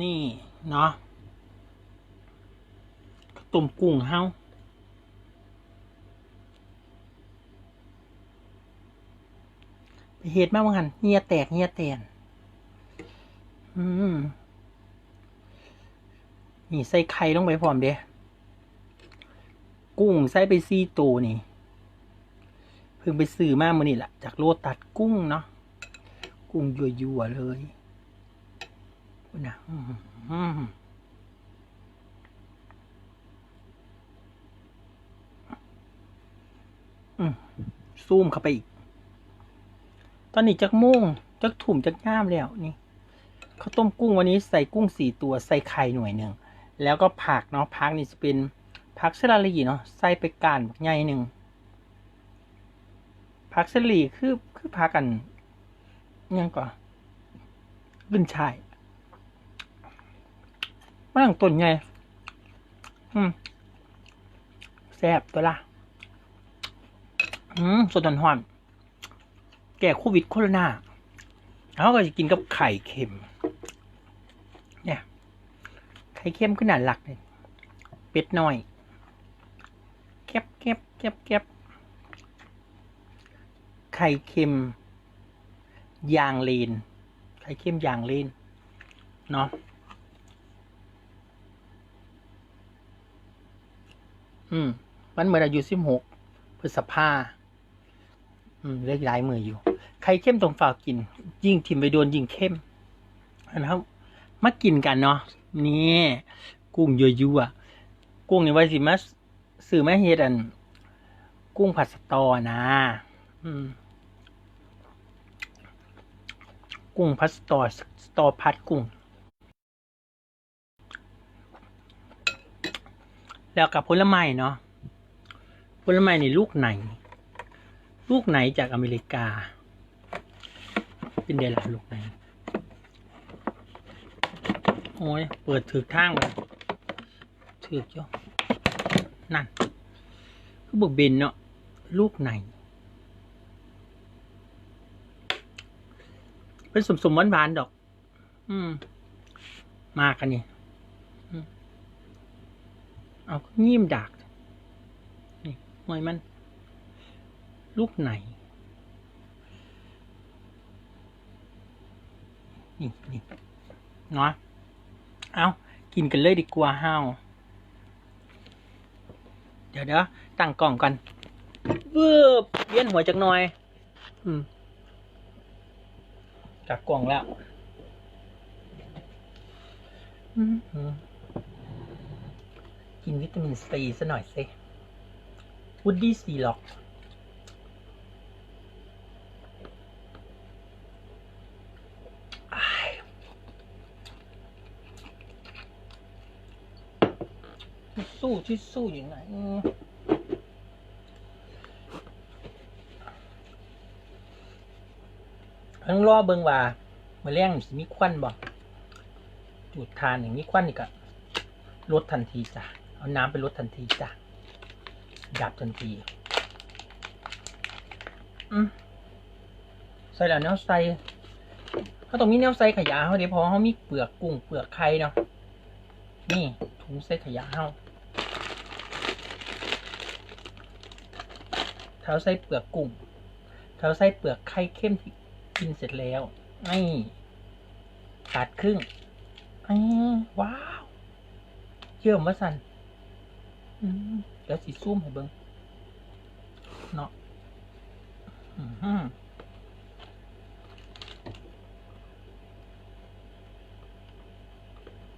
นี่ เนาะข้าวต้มกุ้งเฮาเฮ็ดมาว่าหันเฮียแตกเฮียแตนอืมนี่ใส่ไข่ลงไปพร้อมเด้กุ้งใส่ไปซีตัวนี่ เพิ่งไปซื้อมามื่อนี่แหละจากโลตัดกุ้งเนาะ กุ้งยั่วๆเลย นะซูมเข้าไปอีก ตอนนี้จักโม่งจักถุ่มจักง่ามแล้วนี่ข้าวต้มกุ้งวันนี้ใส่กุ้งสี่ตัวใส่ไข่หน่วยหนึ่ง แล้วก็ผักเนาะผักนี่จะเป็นผักสลัดลีเนาะใส่ไปกานใหญ่หนึ่งผักสลีคือคือผักกันยังก่อนขึ้นชาย มางต้นไงอืมแซ่บตัวละอืมสดหอนแก่โควิดโคโรนาแล้วก็จะกินกับไข่เค็ม เนี่ย ไข่เค็มขนาดหลักเลยเป็ดน้อยแก็บแก็บแก็บแก็บไข่เค็มยางเลนไข่เค็มยางเลนเนาะ อืม มันเหมือนอายุสิบหกพฤษภาอืม เล็กหลายมืออยู่ไข่เค็มตรงฝากกิน ยิ่งทิมไปโดนยิ่งเข้มนะครับ มากินกันเนาะ นี่ กุ้งยั่วกุ้งนี่ไว้สิมาสื่อมาเฮ็ดอัน กุ้งผัดสตอนะ อืม กุ้งพัดสตอสตอพัดกุ้ง แล้วกับผลไม้เนาะผลไม้นี่ลูกไหน ลูกไหนจากอเมริกา เป็นเดล่ะลูกไหน โอ้ย เปิดถือข้างเลยถือกจ้ะนั่นคือบอกเบนเนาะลูกไหนเป็นสมสมหวานหวานดอก อืม มากันนี่ เอายิ้มดากนี่หอยมัน ลูกไหน นี่นี่เนาะเอากินกันเลยดีกว่าห้าวเดี๋ยวเดี๋ยวตั้งกล่องกันเบืบเวียนหัวจักหน่อย อืมจากกล่องแล้ว อือืม กินวิตามินซีซะหน่อยสิวูดดี้ซีล็อกสู้ที่สู้อยู่ไหนอืมทั้งรอเบิงว่ามื่อแรงนี่สิมีควันบ่จุดทานอย่างนี้ควันนี่ก็ลดทันทีจ้ะ เอาน้ำไปลดทันทีจ้ะ ดับทันที อืมใส่แล้วแนวใส่เขาต้องมีแนวใส่ขยะเขาเดี๋ยวพอเขามีเปลือกกุ้งเปลือกไข่เนาะ นี่ถุงใส่ขยะเขาเท้าใส่เปลือกกุ้งเท้าใส่เปลือกไข่เข้มที่กินเสร็จแล้วนี่ตัดครึ่งอ้ว้าวเยี่ยมมาสัน อืมเดี๋ยวสีซูมให้เบิ้งเนาะอือหือ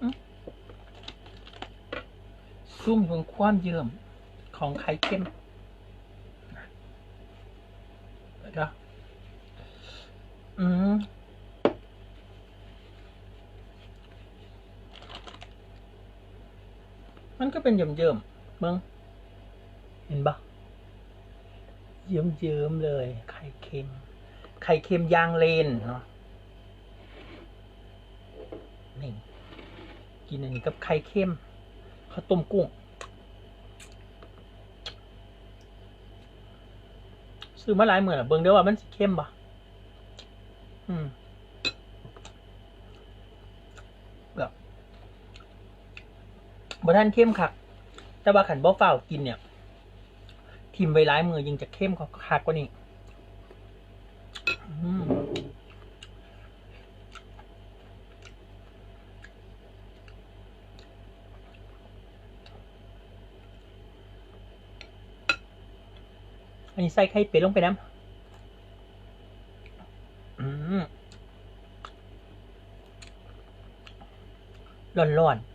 อืมเบิ่งความเยิ่มของไข่เค็มเดี๋ยวอืมมันก็เป็นเยิ้มๆ เบิ้งเห็นปะเยิ้มๆเลย ไข่เค็ม ไข่เค็มยางเลนเนาะนี่กินอันนี้กับไข่เค็มข้าวต้มกุ้งซื้อมาหลายเหมือนเบิ่งเด้อว่ามันสิเค็มปะอืมแบบบ่ท่านเข้มคัก แต่ว่าขันบ่เฝ้ากินเนี่ย ทิมไว้ร้ายมือยังจะเข้มคักกว่านี้อันนี้ใส่ไข่เป็ดลงไปน้ำอืมร้อนๆ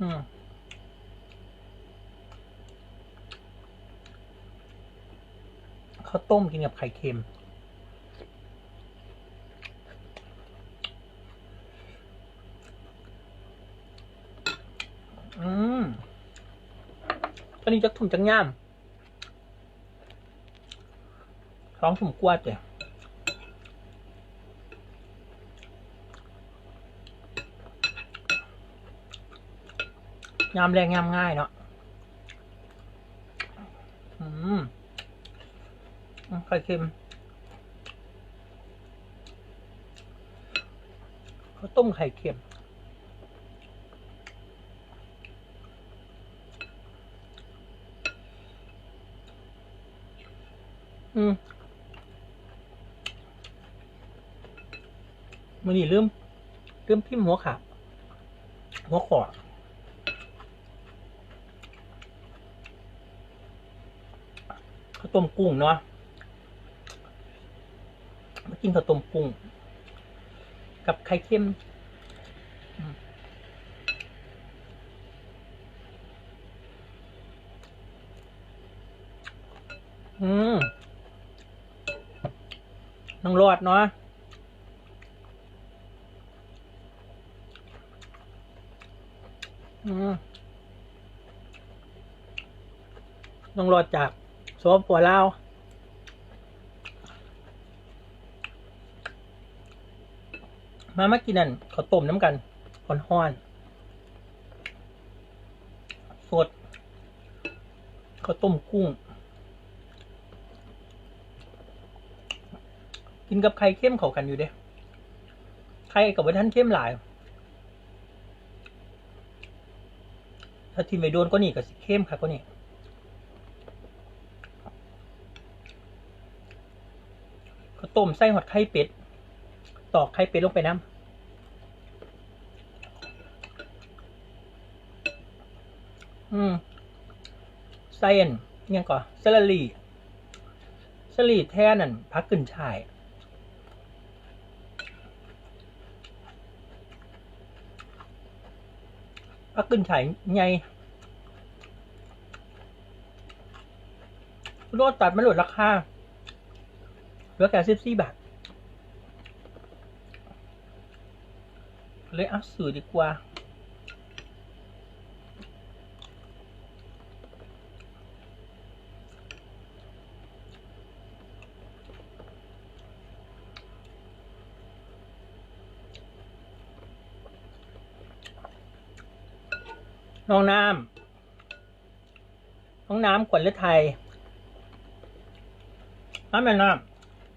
อืมข้าว ต้มกินกับไข่เค็ม อืมอันนี้จะถุ่มจังย่ามท้องถุ่มกวาดเลยยามแรงยามง่ายเนาะ อืม ไข่เค็มข้าวต้มไข่เค็มอืมมันนี่เริ่มเริ่มพิมพ์หัวขาหัวขอข้าวต้มกุ้งเนาะ กินข้าวต้มกุ้ง กับไข่เค็มอืมน้องรอดเนาะน้องรอดจากสวปปลาว มามากินนั่นเขาต้มน้ำกันห้อนสดข้าวต้มกุ้ง กินกับไข่เข้มเข้ากันอยู่เด้ไข่กับว่าท่านเข้มหลาย ถ้าทิมไปโดนก็นี่ก็สิเข้มค่ะก็นี่ก็ต้มไส้หอดไข่เป็ด ตอกไข่เป็ดลงไปน้ำอืมไส้อันเนี่ยก่อนเซลลีเซลลีแท่นั่นพักกึ่นชาย พักขึ้นฉายไงรถตัดมันลดราคาเหลือแค่สิบสี่บาท เลยเอาสื่อดีกว่า น้องน้ำน้องน้ำขวัญฤทัยน้ำแม่น้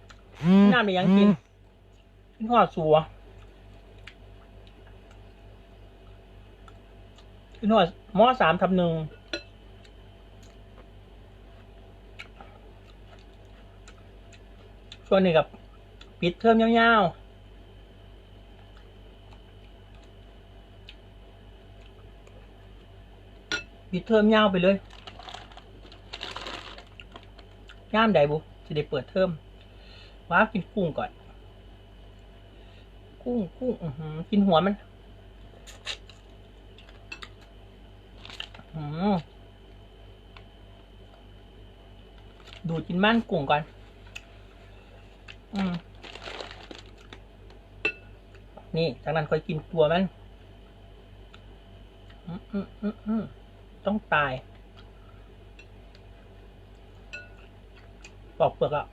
ำน้ำมียังกินกินหอดสัว นหอดหม้อสามทับหนึ่งช่วงนี้กับ ปิดเทอมยาวๆปิดเทอมยาวไปเลยย่ามใดบุจะได้เปิดเทอมว้ากินกุ้งก่อน กุ้งกุ้งกินหัวมันอืม ดูดกินม่านกุ้งก่อน อืม นี่จากนั้นค่อยกินตัวมัน อืมอืมอืมอืมต้องตายปอกเปลือกอะ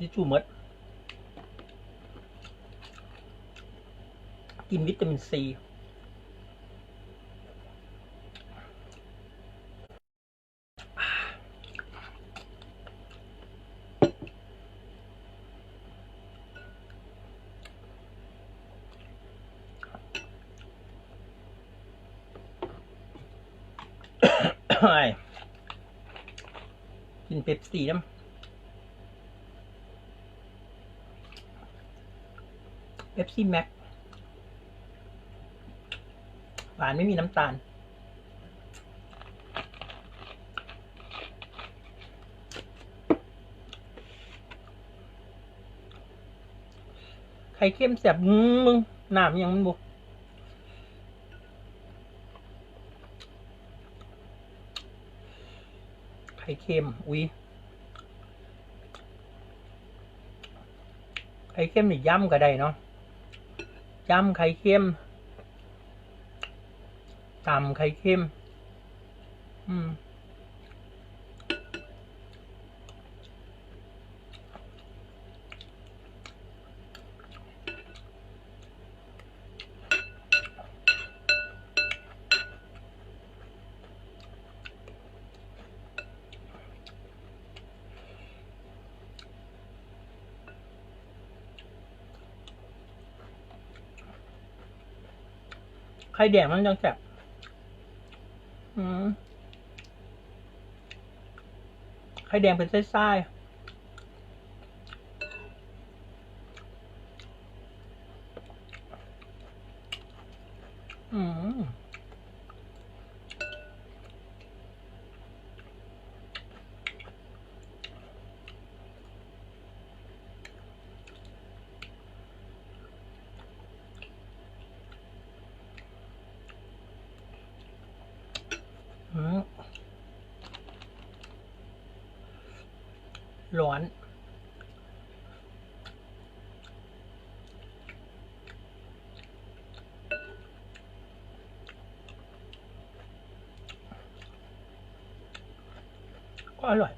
ทิชชู่มด กินวิตามินซีกินเป๊ปซี่น้ำ ป๊ปซี่แม็กหวานไม่มีน้ำตาล ไข่เค็มแสบมึงน้ำยังมันบุไข่เค็ม อุ้ยไข่เค็มนี่ย่ำก็ได้เนาะ ยำไข่เค็มตำไข่เค็ม อืม ข่แดงมันจังแสบไข่แดงเป็นไส้ๆอืม อืม ร้อน ก็อร่อย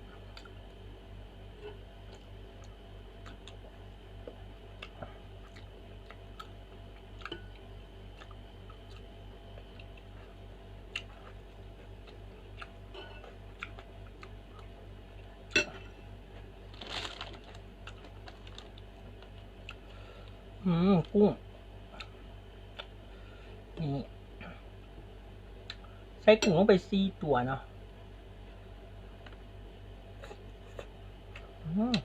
อืม กุ้ง นี่ ใช้กุ้งลงไปซีตัวเนาะม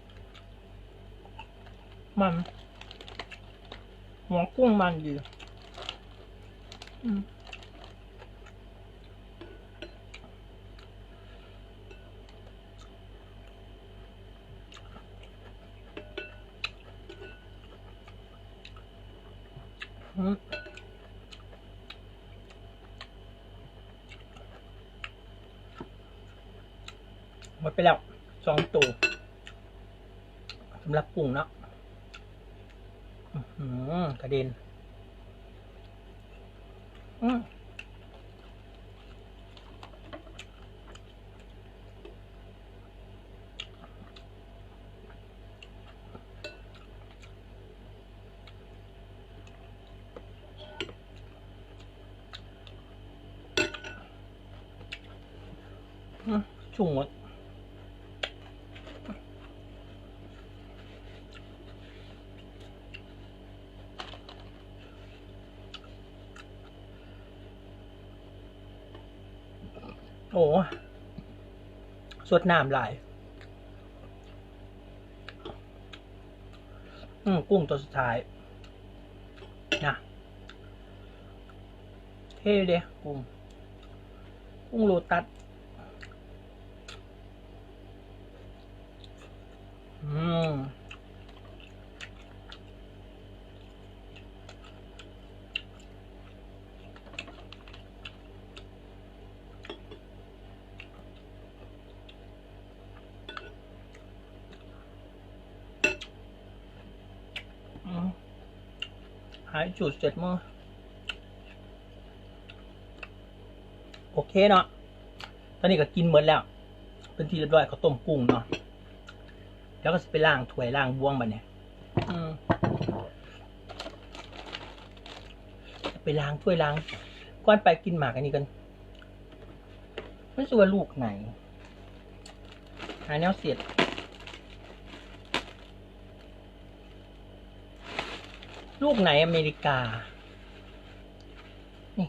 มันหัวกุ้งมันดีอืมอืม หมดไปแล้วสองตัวสำหรับกุ้งเนาะอื้อหือกระเด็น อืมอืมชุ่มหมด โอ้สดน้ำหลาย อืมกุ้งตัวสุดท้ายนะเท่เด้กุ้งกุ้งโลตัส อืม อืม หายจุดเสร็จมั้งโอเคเนาะ ตอนนี้ก็กินหมดแล้ว เป็นที่เรียบร้อยเขาต้มกุ้งเนาะ แล้วก็ไปล้างถ้วยล้างบวงบัดเนี่ยไปล้างถ้วยล้างก้อนไปกินหมากอันนี้กันไม่รู้ว่าลูกไหนหาแนวเสียด ลูกไหนอเมริกา นี่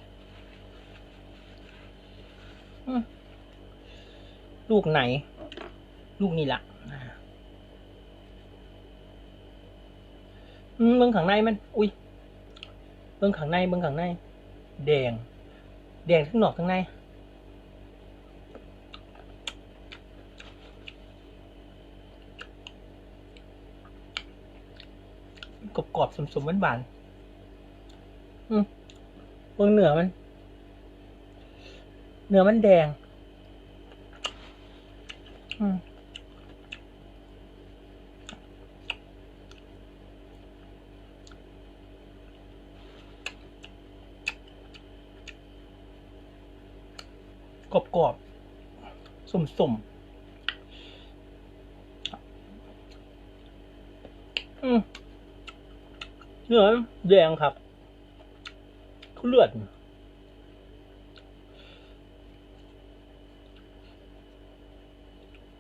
ลูกไหน ลูกนี่ละอืมเบื้องข้างในมัน อุ้ยเบื้องข้างในเบื้องข้างใน แดง แดงทั้งนอกทั้งใน กรอบกรอบๆ สมๆหวานๆอืมเบื้องเหนือมัน เนื้อมันแดง อืมกรอบกรอบๆสุ่มๆอืม เนื้อแดงครับเลือด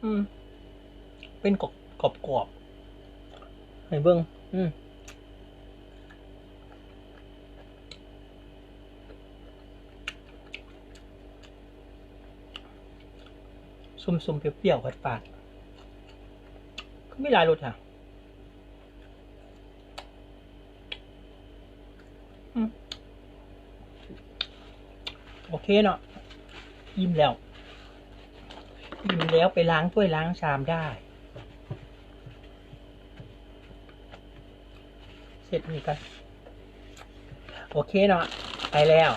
อืม เป็นกรอบกรอบกรอบให้เบิ้งอืมซุ่มๆเปรี้ยวๆกัดปาก็ไม่หลายรสอะอืมโอ เคเนาะยิ้มแล้วยิ้มแล้วไปล้างถ้วยล้างชามได้ เสร็จนี่กันโอเคเนาะไปแล้ว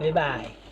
บ๊ายบาย